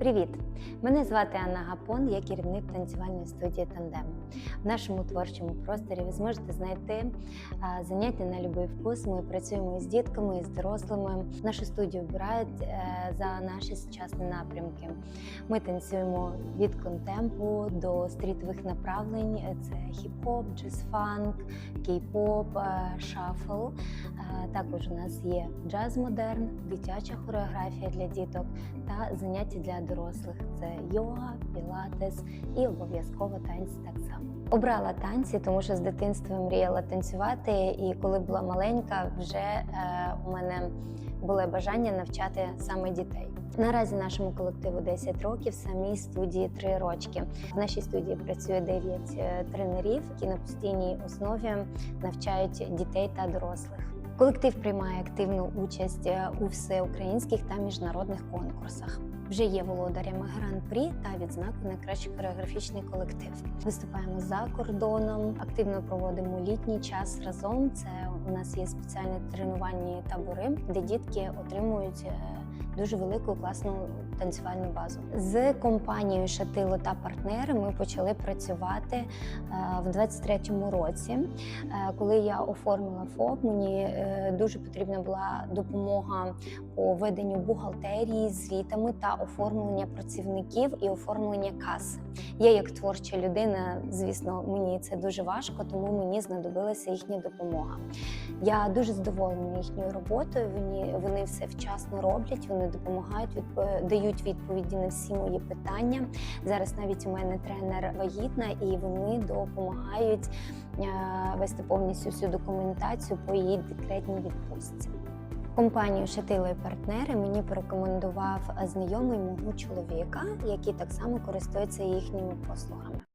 Привіт! Мене звати Анна Гапон, я керівник танцювальної студії Тандем. В нашому творчому просторі ви зможете знайти заняття на будь-який вкус. Ми працюємо із дітками, з дорослими. Нашу студію обирають е, за наші сучасні напрямки. Ми танцюємо від контемпу до стрітових направлень: це хіп-хоп, джаз-фанк, кей-поп, е, шафл. Е, Також у нас є джаз-модерн, дитяча хореографія для діток та заняття для дорослих. Це йога, пілатес і обов'язково танці так само. Обрала танці, тому що з дитинства мріяла танцювати, і коли була маленька, вже е, у мене було бажання навчати саме дітей. Наразі нашому колективу 10 років, самій студії 3 рочки. В нашій студії працює 9 е, тренерів, які на постійній основі навчають дітей та дорослих. Колектив приймає активну участь е, у всеукраїнських та міжнародних конкурсах. Вже є володарями гран-прі та відзнаку найкращий хореографічний колектив. Виступаємо за кордоном, активно проводимо літній час разом. Це у нас є спеціальні тренувальні табори, де дітки отримують е, дуже велику класну танцювальну базу. З компанією Шатило та партнери ми почали працювати е, в 23-му році. Коли я оформила ФОП, мені дуже потрібна була допомога по веденню бухгалтерії, звітами та оформлення працівників і оформлення каси. Я як творча людина, звісно, мені це дуже важко, тому мені знадобилася їхня допомога. Я дуже задоволена їхньою роботою. Вони, вони все вчасно роблять, вони допомагають, відп- дають відповіді на всі мої питання. Зараз навіть у мене тренер вагітна, і вони допомагають е, вести повністю всю документацію по її декретній відпустці. Компанію Шатило і партнери мені порекомендував знайомий мого чоловіка, який так само користується їхніми послугами.